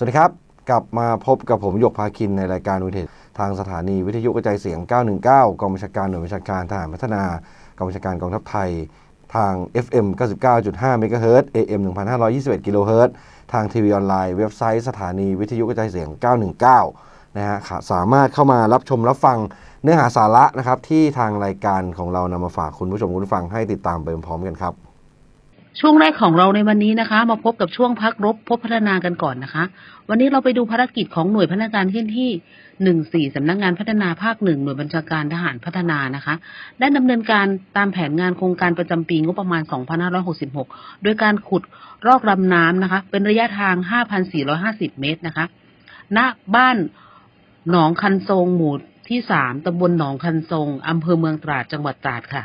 สวัสดีครับ กลับมาพบกับผมหยกพาคินในรายการวิทยทางสถานีวิทยุกระจายเสียง 919 กองบัญชาการหน่วยบัญชาการทหารพัฒนากองบัญชาการกองทัพไทย ทาง FM 99.5 MHz AM 1521กิโลเฮิรตทางทีวีออนไลน์เว็บไซต์สถานีวิทยุกระจายเสียง 919 นะฮะค่ะสามารถเข้ามารับชมรับฟังเนื้อหาสาระนะครับที่ทางรายการของเรานำมาฝากคุณผู้ชมคุณฟังให้ติดตามไปพร้อมกันครับ ช่วงแรกของเราในวันนี้นะคะ มาพบกับช่วงพักรบพบพัฒนากันก่อนนะคะ วันนี้เราไปดูภารกิจของหน่วยพัฒนาการที่ที่หนึ่งสี่สำนักงานพัฒนาภาคหนึ่งหน่วยบัญชาการทหารพัฒนานะคะ ได้ดำเนินการตามแผนงานโครงการประจำปีงบประมาณ 2566 โดยการขุดรอกลำน้ำนะคะ เป็นระยะทาง 5,450 เมตรนะคะ ณบ้านหนองคันทรงหมู่ที่สามตำบลหนองคันทรงอำเภอเมืองตราดจังหวัดตราดค่ะ